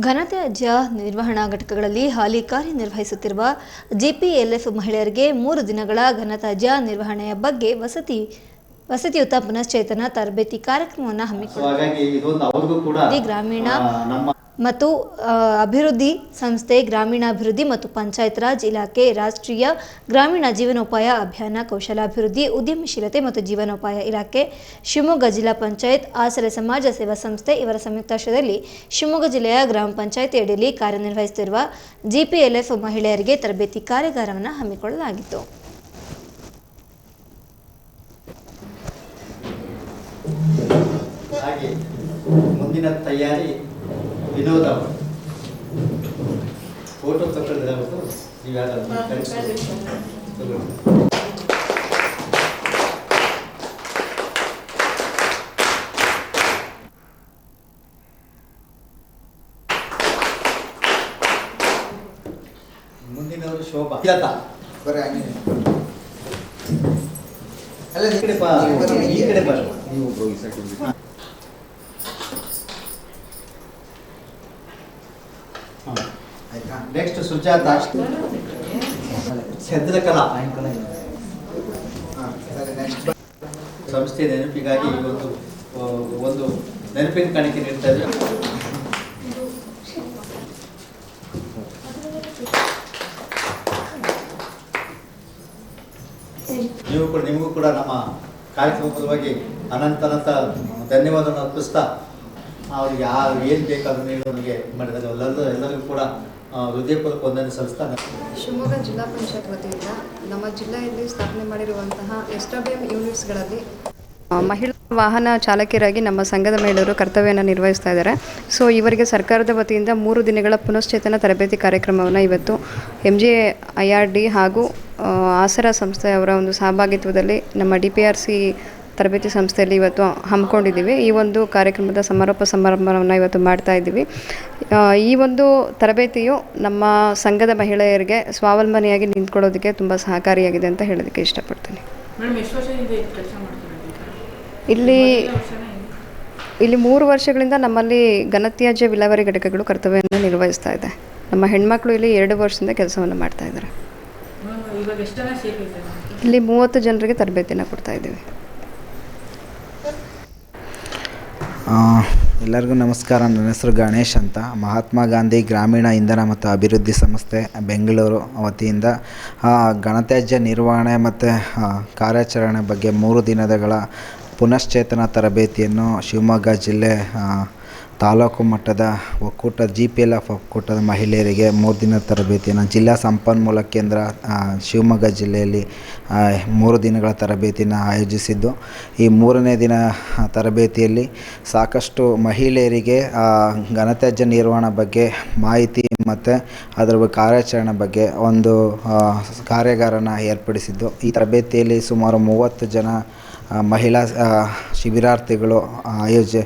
ಘನತ್ಯಾಜ್ಯ ನಿರ್ವಹಣಾ ಘಟಕಗಳಲ್ಲಿ ಹಾಲಿ ಕಾರ್ಯನಿರ್ವಹಿಸುತ್ತಿರುವ ಜಿಪಿಎಲ್ಎಫ್ ಮಹಿಳೆಯರಿಗೆ ಮೂರು ದಿನಗಳ ಘನತ್ಯಾಜ್ಯ ನಿರ್ವಹಣೆಯ ಬಗ್ಗೆ ವಸತಿ ವಸತಿಯುತ ಪುನಶ್ಚೇತನ ತರಬೇತಿ ಕಾರ್ಯಕ್ರಮವನ್ನು ಹಮ್ಮಿಕೊಂಡಿದೆ ಗ್ರಾಮೀಣ ಮತ್ತು ಅಭಿವೃದ್ಧಿ ಸಂಸ್ಥೆ ಗ್ರಾಮೀಣಾಭಿವೃದ್ಧಿ ಮತ್ತು ಪಂಚಾಯತ್ ರಾಜ್ ಇಲಾಖೆ ರಾಷ್ಟ್ರೀಯ ಗ್ರಾಮೀಣ ಜೀವನೋಪಾಯ ಅಭಿಯಾನ, ಕೌಶಲಾಭಿವೃದ್ಧಿ, ಉದ್ಯಮಶೀಲತೆ ಮತ್ತು ಜೀವನೋಪಾಯ ಇಲಾಖೆ, ಶಿವಮೊಗ್ಗ ಜಿಲ್ಲಾ ಪಂಚಾಯತ್, ಆಸರೆ ಸಮಾಜ ಸೇವಾ ಸಂಸ್ಥೆ ಇವರ ಸಂಯುಕ್ತಾಶ್ರಯದಲ್ಲಿ ಶಿವಮೊಗ್ಗ ಜಿಲ್ಲೆಯ ಗ್ರಾಮ ಪಂಚಾಯತ್ ಅಡಿಯಲ್ಲಿ ಕಾರ್ಯನಿರ್ವಹಿಸುತ್ತಿರುವ ಜಿಪಿಎಲ್ಎಫ್ ಮಹಿಳೆಯರಿಗೆ ತರಬೇತಿ ಕಾರ್ಯಾಗಾರವನ್ನು ಹಮ್ಮಿಕೊಳ್ಳಲಾಗಿತ್ತು. ಮುಂದಿನ ತಯಾರಿ ವಿನೋದ ಅವರು ಫೋಟೋ ತಗೊಳ್ಳಿದ್ರೆ ಅವತ್ತು ನೀವು ತಗೊಳ್ಳಿ. ಮುಂದಿನವರು ಶೋಭಾ. ಲತಾ ಬರೀ ಹಂಗೆ ಅಲ್ಲ ಈ ಕಡೆ ಬಾ. ಈ ಕಡೆ ಬಾ. ಆಯ್ತಾ ಸಂಸ್ಥೆ ನೆನಪಿಗಾಗಿ ಇವತ್ತು ಒಂದು ನೆನಪಿನ ಕಾಣಿಕೆ ನೀಡ್ತಾ ಇದ್ದೀವಿ ನೀವು ಕೂಡ, ನಿಮಗೂ ಕೂಡ ನಮ್ಮ ಕಾರ್ಯಕ್ರಮ ಪರವಾಗಿ ಅನಂತ ಅನಂತ ಧನ್ಯವಾದವನ್ನು ಅರ್ಪಿಸ್ತಾ, ಅವ್ರಿಗೆ ಯಾರು ಏನು ಬೇಕಾದ್ರೂ ನೀವು ನಮಗೆ ಮಾಡಿದ್ದಾರೆ ಎಲ್ಲರೂ ಎಲ್ಲರಿಗೂ ಕೂಡ ಹೃದಯಪೂರ್ವಕ ವಂದನೆ ಸಲ್ಲಿಸ್ತಾ ಶಿವಮೊಗ್ಗ ಜಿಲ್ಲಾ ಪಂಚಾಯತ್ ವತಿಯಿಂದ ನಮ್ಮ ಜಿಲ್ಲೆಯಲ್ಲಿ ಸ್ಥಾಪನೆ ಮಾಡಿರುವಂತಹ ಎಸ್ಟಬಿಎಂ ಯೂನಿಟ್ಸ್ಗಳಲ್ಲಿ ಮಹಿಳಾ ವಾಹನ ಚಾಲಕಿಯರಾಗಿ ನಮ್ಮ ಸಂಘದ ಮಹಿಳೆಯರು ಕರ್ತವ್ಯವನ್ನು ನಿರ್ವಹಿಸ್ತಾ ಇದ್ದಾರೆ. ಸೊ, ಇವರಿಗೆ ಸರ್ಕಾರದ ವತಿಯಿಂದ ಮೂರು ದಿನಗಳ ಪುನಶ್ಚೇತನ ತರಬೇತಿ ಕಾರ್ಯಕ್ರಮವನ್ನು ಇವತ್ತು M G I R D ಹಾಗೂ ಆಸರಾ ಸಂಸ್ಥೆಯವರ ಒಂದು ಸಹಭಾಗಿತ್ವದಲ್ಲಿ ನಮ್ಮ ಡಿ ಪಿ ಆರ್ ಸಿ ತರಬೇತಿ ಸಂಸ್ಥೆಯಲ್ಲಿ ಇವತ್ತು ಹಮ್ಮಿಕೊಂಡಿದ್ದೀವಿ. ಈ ಒಂದು ಕಾರ್ಯಕ್ರಮದ ಸಮಾರೋಪ ಸಮಾರಂಭವನ್ನು ಇವತ್ತು ಮಾಡ್ತಾ ಇದ್ದೀವಿ. ಈ ಒಂದು ತರಬೇತಿಯು ನಮ್ಮ ಸಂಘದ ಮಹಿಳೆಯರಿಗೆ ಸ್ವಾವಲಂಬನೆಯಾಗಿ ನಿಂತ್ಕೊಳ್ಳೋದಕ್ಕೆ ತುಂಬ ಸಹಕಾರಿಯಾಗಿದೆ ಅಂತ ಹೇಳೋದಕ್ಕೆ ಇಷ್ಟಪಡ್ತೀನಿ. ಇಲ್ಲಿ? ಇಲ್ಲಿ ಮೂರು ವರ್ಷಗಳಿಂದ ನಮ್ಮಲ್ಲಿ ಘನತ್ಯಾಜ್ಯ ವಿಲೇವಾರಿ ಘಟಕಗಳು ಕರ್ತವ್ಯವನ್ನು ನಿರ್ವಹಿಸ್ತಾ ಇದೆ. ನಮ್ಮ ಹೆಣ್ಮಕ್ಳು ಇಲ್ಲಿ ಎರಡು ವರ್ಷದಿಂದ ಕೆಲಸವನ್ನು ಮಾಡ್ತಾ ಇದ್ದಾರೆ. ಇಲ್ಲಿ ಮೂವತ್ತು ಜನರಿಗೆ ತರಬೇತಿನ ಕೊಡ್ತಾ ಇದ್ದೀವಿ ಆ, ಎಲ್ಲರಿಗೂ ನಮಸ್ಕಾರ. ನನ್ನ ಹೆಸರು ಗಣೇಶ್ ಅಂತ. ಮಹಾತ್ಮ ಗಾಂಧಿ ಗ್ರಾಮೀಣ ಇಂಧನ ಮತ್ತು ಅಭಿವೃದ್ಧಿ ಸಂಸ್ಥೆ ಬೆಂಗಳೂರು ವತಿಯಿಂದ ಆ, ಘನತ್ಯಾಜ್ಯ ನಿರ್ವಹಣೆ ಮತ್ತು ಕಾರ್ಯಾಚರಣೆ ಬಗ್ಗೆ ಮೂರು ದಿನಗಳ ಪುನಶ್ಚೇತನ ತರಬೇತಿಯನ್ನು ಶಿವಮೊಗ್ಗ ಜಿಲ್ಲೆ ತಾಲೂಕು ಮಟ್ಟದ ಒಕ್ಕೂಟ ಜಿ ಪಿ ಎಲ್ ಎಫ್ ಒಕ್ಕೂಟದ ಮಹಿಳೆಯರಿಗೆ ಮೂರು ದಿನದ ತರಬೇತಿಯನ್ನು ಜಿಲ್ಲಾ ಸಂಪನ್ಮೂಲ ಕೇಂದ್ರ ಶಿವಮೊಗ್ಗ ಜಿಲ್ಲೆಯಲ್ಲಿ ಮೂರು ದಿನಗಳ ತರಬೇತಿಯನ್ನು ಆಯೋಜಿಸಿದ್ದು. ಈ ಮೂರನೇ ದಿನ ತರಬೇತಿಯಲ್ಲಿ ಸಾಕಷ್ಟು ಮಹಿಳೆಯರಿಗೆ ಘನತ್ಯಾಜ್ಯ ನಿರ್ವಹಣೆ ಬಗ್ಗೆ ಮಾಹಿತಿ ಮತ್ತು ಅದರ ಕಾರ್ಯಾಚರಣೆ ಬಗ್ಗೆ ಒಂದು ಕಾರ್ಯಾಗಾರನ ಏರ್ಪಡಿಸಿದ್ದು. ಈ ತರಬೇತಿಯಲ್ಲಿ ಸುಮಾರು ಮೂವತ್ತು ಜನ ಮಹಿಳಾ ಶಿಬಿರಾರ್ಥಿಗಳು ಆಯೋಜ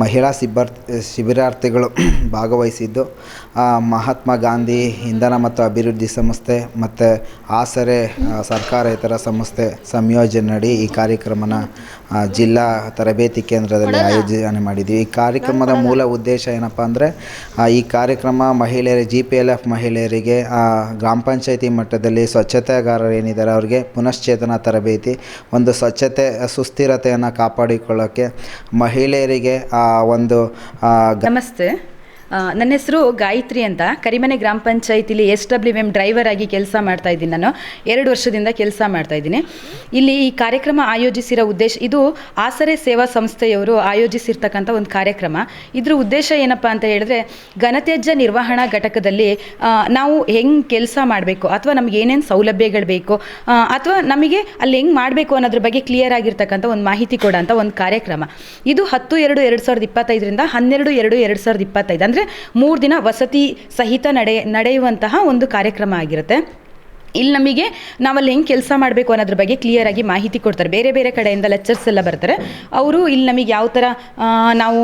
ಮಹಿಳಾ ಸಿಬ್ಬರ್ ಶಿಬಿರಾರ್ಥಿಗಳು ಭಾಗವಹಿಸಿದ್ದು. ಮಹಾತ್ಮ ಗಾಂಧಿ ಇಂಧನ ಮತ್ತು ಅಭಿವೃದ್ಧಿ ಸಂಸ್ಥೆ ಮತ್ತು ಆಸರೆ ಸರ್ಕಾರೇತರ ಸಂಸ್ಥೆ ಸಂಯೋಜನೆಯಡಿ ಈ ಕಾರ್ಯಕ್ರಮನ ಜಿಲ್ಲಾ ತರಬೇತಿ ಕೇಂದ್ರದಲ್ಲಿ ಆಯೋಜನೆ ಮಾಡಿದ್ವಿ. ಈ ಕಾರ್ಯಕ್ರಮದ ಮೂಲ ಉದ್ದೇಶ ಏನಪ್ಪ ಅಂದರೆ ಈ ಕಾರ್ಯಕ್ರಮ ಮಹಿಳೆಯರ ಜಿ ಪಿ ಎಲ್ ಎಫ್ ಮಹಿಳೆಯರಿಗೆ ಗ್ರಾಮ ಪಂಚಾಯತಿ ಮಟ್ಟದಲ್ಲಿ ಸ್ವಚ್ಛತೆಗಾರರು ಏನಿದ್ದಾರೆ ಅವರಿಗೆ ಪುನಶ್ಚೇತನ ತರಬೇತಿ ಒಂದು ಸ್ವಚ್ಛತೆ ಸುಸ್ಥಿರತೆಯನ್ನು ಕಾಪಾಡಿಕೊಳ್ಳೋಕ್ಕೆ ಮಹಿಳೆಯರಿಗೆ ಆ ಒಂದು ನಮಸ್ತೆ. ನನ್ನ ಹೆಸರು ಗಾಯತ್ರಿ ಅಂತ. ಕರಿಮನೆ ಗ್ರಾಮ ಪಂಚಾಯತಿಲಿ ಎಸ್ ಡಬ್ಲ್ಯೂ ಎಂ ಡ್ರೈವರ್ ಆಗಿ ಕೆಲಸ ಮಾಡ್ತಾ ಇದ್ದೀನಿ ನಾನು. ಎರಡು ವರ್ಷದಿಂದ ಕೆಲಸ ಮಾಡ್ತಾ ಇದ್ದೀನಿ. ಇಲ್ಲಿ ಈ ಕಾರ್ಯಕ್ರಮ ಆಯೋಜಿಸಿರೋ ಉದ್ದೇಶ, ಇದು ಆಸರೆ ಸೇವಾ ಸಂಸ್ಥೆಯವರು ಆಯೋಜಿಸಿರ್ತಕ್ಕಂಥ ಒಂದು ಕಾರ್ಯಕ್ರಮ. ಇದ್ರ ಉದ್ದೇಶ ಏನಪ್ಪ ಅಂತ ಹೇಳಿದ್ರೆ, ಘನತ್ಯಾಜ್ಯ ನಿರ್ವಹಣಾ ಘಟಕದಲ್ಲಿ ನಾವು ಹೆಂಗೆ ಕೆಲಸ ಮಾಡಬೇಕು, ಅಥವಾ ನಮ್ಗೆ ಏನೇನು ಸೌಲಭ್ಯಗಳು ಬೇಕು ಅಥವಾ ನಮಗೆ ಅಲ್ಲಿ ಹೆಂಗೆ ಮಾಡಬೇಕು ಅನ್ನೋದ್ರ ಬಗ್ಗೆ ಕ್ಲಿಯರ್ ಆಗಿರ್ತಕ್ಕಂಥ ಒಂದು ಮಾಹಿತಿ ಕೊಡೋಂಥ ಒಂದು ಕಾರ್ಯಕ್ರಮ. ಇದು ಹತ್ತು ಎರಡು ಎರಡು ಸಾವಿರದ ಇಪ್ಪತ್ತೈದರಿಂದ ಹನ್ನೆರಡು ಎರಡು ಎರಡು ಸಾವಿರದ ಇಪ್ಪತ್ತೈದು. ಅಂದರೆ ಮೂರು ದಿನ ವಸತಿ ಸಹಿತ ನಡೆ ನಡೆಯುವಂತಹ ಒಂದು ಕಾರ್ಯಕ್ರಮ ಆಗಿರುತ್ತೆ. ಇಲ್ಲಿ ನಮಗೆ ನಾವಲ್ಲಿ ಹೆಂಗೆ ಕೆಲಸ ಮಾಡಬೇಕು ಅನ್ನೋದ್ರ ಬಗ್ಗೆ ಕ್ಲಿಯರಾಗಿ ಮಾಹಿತಿ ಕೊಡ್ತಾರೆ. ಬೇರೆ ಬೇರೆ ಕಡೆಯಿಂದ ಲೆಕ್ಚರ್ಸ್ ಎಲ್ಲ ಬರ್ತಾರೆ. ಅವರು ಇಲ್ಲಿ ನಮಗೆ ಯಾವ ಥರ ನಾವು,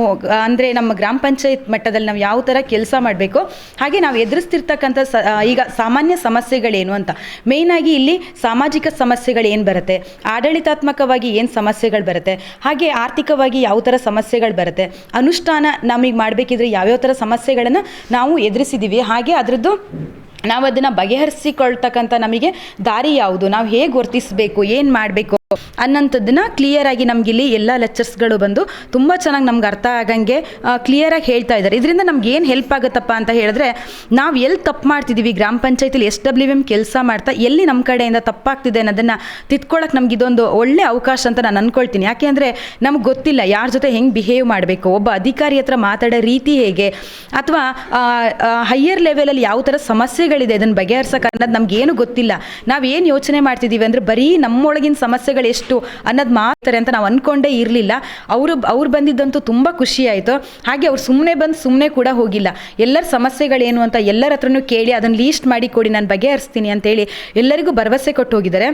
ಅಂದರೆ ನಮ್ಮ ಗ್ರಾಮ ಪಂಚಾಯತ್ ಮಟ್ಟದಲ್ಲಿ ನಾವು ಯಾವ ಥರ ಕೆಲಸ ಮಾಡಬೇಕು, ಹಾಗೆ ನಾವು ಎದುರಿಸ್ತಿರ್ತಕ್ಕಂಥ ಸ ಈಗ ಸಾಮಾನ್ಯ ಸಮಸ್ಯೆಗಳೇನು ಅಂತ. ಮೇಯ್ನಾಗಿ ಇಲ್ಲಿ ಸಾಮಾಜಿಕ ಸಮಸ್ಯೆಗಳು ಏನು ಬರುತ್ತೆ, ಆಡಳಿತಾತ್ಮಕವಾಗಿ ಏನು ಸಮಸ್ಯೆಗಳು ಬರುತ್ತೆ, ಹಾಗೆ ಆರ್ಥಿಕವಾಗಿ ಯಾವ ಥರ ಸಮಸ್ಯೆಗಳು ಬರುತ್ತೆ, ಅನುಷ್ಠಾನ ನಮಗೆ ಮಾಡಬೇಕಿದ್ರೆ ಯಾವ್ಯಾವ ಥರ ಸಮಸ್ಯೆಗಳನ್ನು ನಾವು ಎದುರಿಸಿದ್ದೀವಿ ಹಾಗೆ ಅದರದ್ದು ನಾವು ಅದನ್ನು ಬಗೆಹರಿಸಿಕೊಳ್ತಕ್ಕಂಥ ನಮಗೆ ದಾರಿ ಯಾವುದು? ನಾವು ಹೇಗೆ ವರ್ತಿಸಬೇಕು? ಏನು ಮಾಡಬೇಕು? ಅನ್ನೋಂಥದ್ದನ್ನ ಕ್ಲಿಯರಾಗಿ ನಮಗಿಲ್ಲಿ ಎಲ್ಲ ಲೆಕ್ಚರ್ಸ್ಗಳು ಬಂದು ತುಂಬ ಚೆನ್ನಾಗಿ ನಮ್ಗೆ ಅರ್ಥ ಆಗಂಗೆ ಕ್ಲಿಯರಾಗಿ ಹೇಳ್ತಾ ಇದ್ದಾರೆ. ಇದರಿಂದ ನಮ್ಗೆ ಏನು ಹೆಲ್ಪ್ ಆಗುತ್ತಪ್ಪ ಅಂತ ಹೇಳಿದ್ರೆ, ನಾವು ಎಲ್ಲಿ ತಪ್ಪು ಮಾಡ್ತಿದ್ದೀವಿ ಗ್ರಾಮ ಪಂಚಾಯತಿಲಿ ಎಸ್ ಡಬ್ಲ್ಯೂ ಎಂ ಕೆಲಸ ಮಾಡ್ತಾ ಎಲ್ಲಿ ನಮ್ಮ ಕಡೆಯಿಂದ ತಪ್ಪಾಗ್ತಿದೆ ಅನ್ನೋದನ್ನು ತಿತ್ಕೊಳ್ಳೋಕೆ ನಮ್ಗೆ ಇದೊಂದು ಒಳ್ಳೆ ಅವಕಾಶ ಅಂತ ನಾನು ಅಂದ್ಕೊಳ್ತೀನಿ ಯಾಕೆಂದರೆ ನಮ್ಗೆ ಗೊತ್ತಿಲ್ಲ ಯಾರ ಜೊತೆ ಹೆಂಗೆ ಬಿಹೇವ್ ಮಾಡಬೇಕು, ಒಬ್ಬ ಅಧಿಕಾರಿ ಹತ್ರ ಮಾತಾಡೋ ರೀತಿ ಹೇಗೆ, ಅಥವಾ ಹೈಯರ್ ಲೆವೆಲಲ್ಲಿ ಯಾವ ಥರ ಸಮಸ್ಯೆಗಳಿದೆ ಅದನ್ನು ಬಗೆಹರಿಸೋಕೆ ಅನ್ನೋದು ನಮಗೇನು ಗೊತ್ತಿಲ್ಲ. ನಾವು ಏನು ಯೋಚನೆ ಮಾಡ್ತಿದ್ದೀವಿ ಅಂದರೆ ಬರೀ ನಮ್ಮೊಳಗಿನ ಸಮಸ್ಯೆಗಳು ಎಷ್ಟು ಅನ್ನೋದು ಮಾಡ್ತಾರೆ ಅಂತ ನಾವು ಅಂದ್ಕೊಂಡೇ ಇರಲಿಲ್ಲ. ಅವರು ಅವ್ರು ಬಂದಿದ್ದಂತೂ ತುಂಬ ಖುಷಿ ಆಯಿತು. ಹಾಗೆ ಅವ್ರು ಸುಮ್ಮನೆ ಬಂದು ಸುಮ್ಮನೆ ಕೂಡ ಹೋಗಿಲ್ಲ. ಎಲ್ಲರ ಸಮಸ್ಯೆಗಳೇನು ಅಂತ ಎಲ್ಲರ ಹತ್ರನೂ ಕೇಳಿ ಅದನ್ನು ಲೀಸ್ಟ್ ಮಾಡಿ ಕೊಡಿ ನಾನು ಬಗೆಹರಿಸ್ತೀನಿ ಅಂತೇಳಿ ಎಲ್ಲರಿಗೂ ಭರವಸೆ ಕೊಟ್ಟು ಹೋಗಿದ್ದಾರೆ.